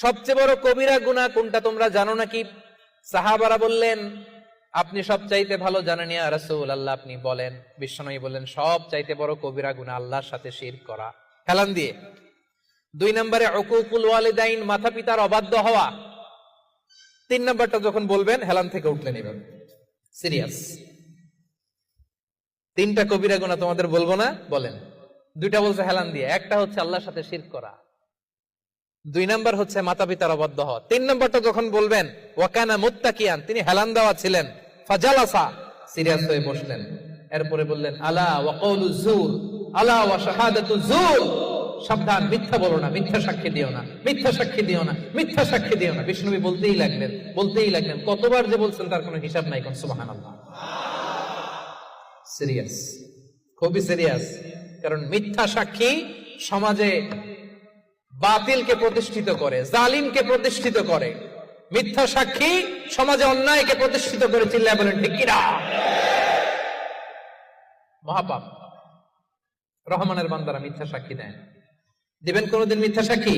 সবচেয়ে বড় কবিরা গুনাহ কোনটা তোমরা জানো নাকি? সাহাবারা বললেন, আপনি সব চাইতে ভালো জানেন ইয়া আল্লাহ আপনি বলেন, বিশ্বনবী বললেন সব চাইতে বড় কবিরা গুনাহ আল্লাহর সাথে শিরক করা। হেলান দিয়ে। দুই নম্বরে, উকুকুল ওয়ালিদাইন মাতা পিতার অবাধ্য হওয়া। তিন নম্বরটা যখন বলবেন, হেলান থেকে উঠলে নেবেন। সিরিয়াস। তিনটা কবিরা গুণা তোমাদের বলব না? বলেন। দুইটা বলছে হেলান দিয়ে। একটা হচ্ছে আল্লাহর সাথে শির করা। দুই নাম্বার হচ্ছে মাতা পিতার অবাধ্য হওয়া তিন নম্বরটা যখন বলবেন, ওয়াকানা মুত্তাকিয়ান তিনি হেলান দেওয়া ছিলেন। ফাজালাসা, সিরিয়াস হয়ে বসলেন। এরপরে বললেন, আলা ওয়াকাউলু জুর আলা ওয়া শাহাদাতু জুর সাবধান, মিথ্যা বলো না, মিথ্যা সাক্ষী দিও না, মিথ্যা সাক্ষী দিও না, মিথ্যা সাক্ষী দিও না। বিষ্ণুবী বলতেই লাগলেন বলতেই লাগলেন, কতবার যে বলছেন তার কোনো হিসাব নাই কোন সুবহানাল্লাহ। সিরিয়াস, খুবই সিরিয়াস, কারণ মিথ্যা সাক্ষী সমাজে বাতিলকে প্রতিষ্ঠিত করে, জালিমকে প্রতিষ্ঠিত করে, মিথ্যা সাক্ষী সমাজে অন্যায়কে প্রতিষ্ঠিত করে চিল্লায় বলেন, ঠিক কিনা? মহাপাপ। রহমানের বান্দারা মিথ্যা সাক্ষী দেন। দিবেন কোনোদিন মিথ্যা সাক্ষী?